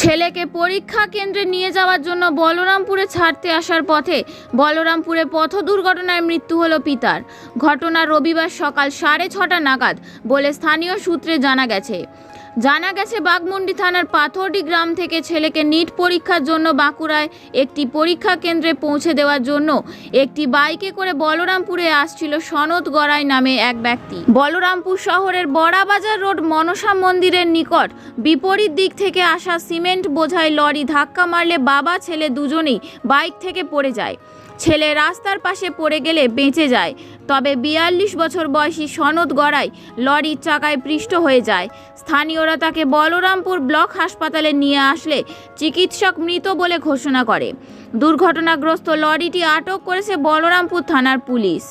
ছেলেকে পরীক্ষা কেন্দ্রে নিয়ে যাওয়ার জন্য বলরামপুরে ছাড়তে আসার পথে বলরামপুরে পথ দুর্ঘটনায় মৃত্যু হলো পিতার। ঘটনা রবিবার সকাল সাড়ে ছটা নাগাদ বলে স্থানীয় সূত্রে জানা গেছে। জানা গেছে বাগমুন্ডি থানার পাথরডি গ্রাম থেকে ছেলেকে নিট পরীক্ষার জন্য বাঁকুড়ায় একটি পরীক্ষা কেন্দ্রে পৌঁছে দেওয়ার জন্য একটি বাইকে করে বলরামপুরে আসছিল সনদ গড়াই নামে এক ব্যক্তি। বলরামপুর শহরের বড়াবাজার রোড মনসা মন্দিরের নিকট বিপরীত দিক থেকে আসা সিমেন্ট বোঝাই লরি ধাক্কা মারলে বাবা, ছেলে দুজনেই বাইক থেকে পড়ে যায়। ছেলে রাস্তার পাশে পড়ে গেলে বেঁচে যায়। তবে বিয়াল্লিশ বছর বয়সী সনদ গড়াই লরির চাকায় পৃষ্ঠ হয়ে যায়। স্থানীয়রা তাকে বলরামপুর ব্লক হাসপাতালে নিয়ে আসলে চিকিৎসক মৃত বলে ঘোষণা করে। দুর্ঘটনাগ্রস্ত লরিটি আটক করেছে বলরামপুর থানার পুলিশ।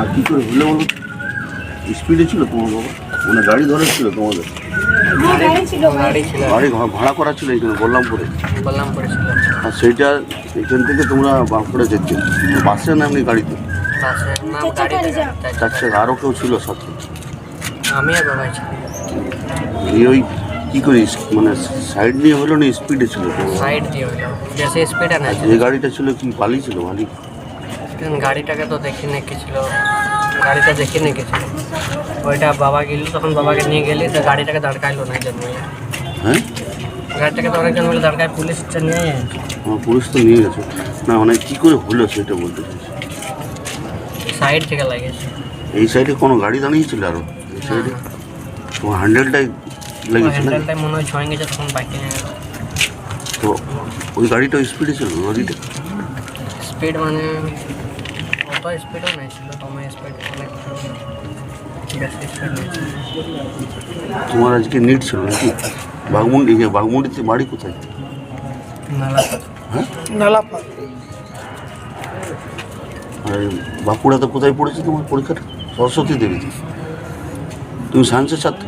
আর কি করে হলো বলো? স্পিডে ছিল তোমার বাবা? মানে গাড়ি ধরেছিল তোমাদের? গাড়ি ছিল গাড়ি গাড়ি ভাড়া করা ছিল এখানে বললামপুরে? বললামপুরে আর সেইটা এখান থেকে তোমরা বাঁকুড়া যেতে বাসে না এমনি গাড়িতে? চার চাকা আরও কেউ ছিল সাথে? আমি আর এই ওই কী করে মানে সাইড নিয়ে হলো না স্পিডে ছিল? সাইড দিয়ে বেশি স্পিডে না এই গাড়িটা ছিল কি বালি ছিল বালি? গাড়িটাকে তো দেখি না কি ছিল গাড়িটা দেখি না কি ছিল ওইটা বাবা গেল তখন বাবাকে নিয়ে গেলি তো গাড়িটাকে দাঁড়কাইলো না একজন হ্যাঁ? গাড়িটাকে তো অনেকজন মিলে দাঁড়কায় পুলিশ নিয়ে আমার পুলিশ তো নিয়ে গেছে। না মানে কী করে হলো সেটা বলতে সাইড থেকে লাগিয়েছে। এই সাইডে কোনো গাড়ি দাঁড়িয়েছিল আরও এই সাইডে? তোমার হ্যান্ডেলটাই লেগেছে হ্যান্ডেলটাই মনে হয় ছয় গেছে তখন বাইকে নিয়ে তো ওই গাড়িটা স্পিডে ছিল লরিটা স্পিড মানে অত স্পিডও নাই ছিল তোমার স্পিড অনেক বেশি স্পিড নেই তোমার আজকে নিট ছিল নাকি? বাঘমুন্ডি ইয়ে, বাঘমুন্ডিতে বাড়ি কোথায়? নালা হ্যাঁ? নালাপা আর বাঁকুড়াতে কোথায় পড়েছে তোমার পরীক্ষাটা? সরস্বতী দেবীতে তুমি সায়েন্সের ছাত্র?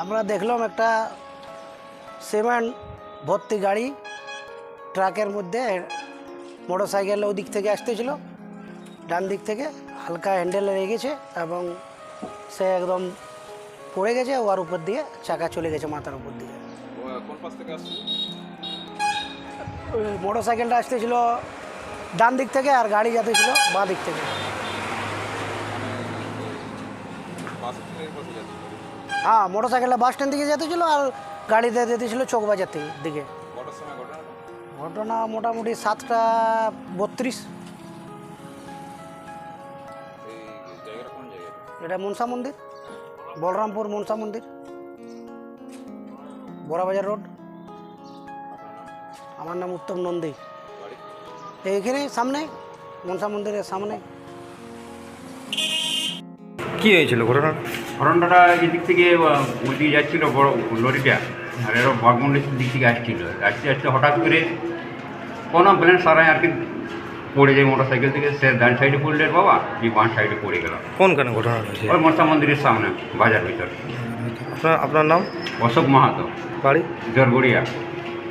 আমরা দেখলাম একটা সিমেন্ট ভর্তি গাড়ি ট্রাকের মধ্যে মোটর সাইকেল ওদিক থেকে আসতেছিল ডান দিক থেকে হালকা হ্যান্ডেলে লেগেছে এবং সে একদম পড়ে গেছে ওর উপর দিয়ে চাকা চলে গেছে মাথার উপর দিয়ে। মোটর সাইকেলটা আসতেছিল ডান দিক থেকে আর গাড়ি যাতেছিল বাঁ দিক থেকে। হ্যাঁ মোটর সাইকেলটা বাস স্ট্যান্ড দিকে যেতেছিল আর গাড়িতে যেতেছিল চৌকবাজার থেকে দিকে কটার সময় ঘটনাটা ঘটনা মোটামুটি সাতটা বত্রিশ। এটা মনসা মন্দির, বলরামপুর মনসা মন্দির, বড়াবাজার রোড। আমার নাম উত্তম নন্দী। এইখানে সামনে, মনসা মন্দিরের সামনে। কি হয়েছিল ঘটনা? ঘটনাটা এদিক থেকে ওইদিকে যাচ্ছিল বড় লরিটা আর এরা বাগমন্ডির দিক থেকে আসছিল। আসতে আসতে হঠাৎ করে কোনো প্ল্যান সারাই আর কি পড়ে যায় মোটর সাইকেল থেকে। সে ডান সাইডে পড়লে বাবা এই বাঁ সাইডে পড়ে গেল। কোনখানে ঘটনা হয়েছে? ওই মনসা মন্দিরের সামনে বাজার ভিতর। আপনার আপনার নাম? অশোক মাহাতো। বাড়ি? জরগড়িয়া।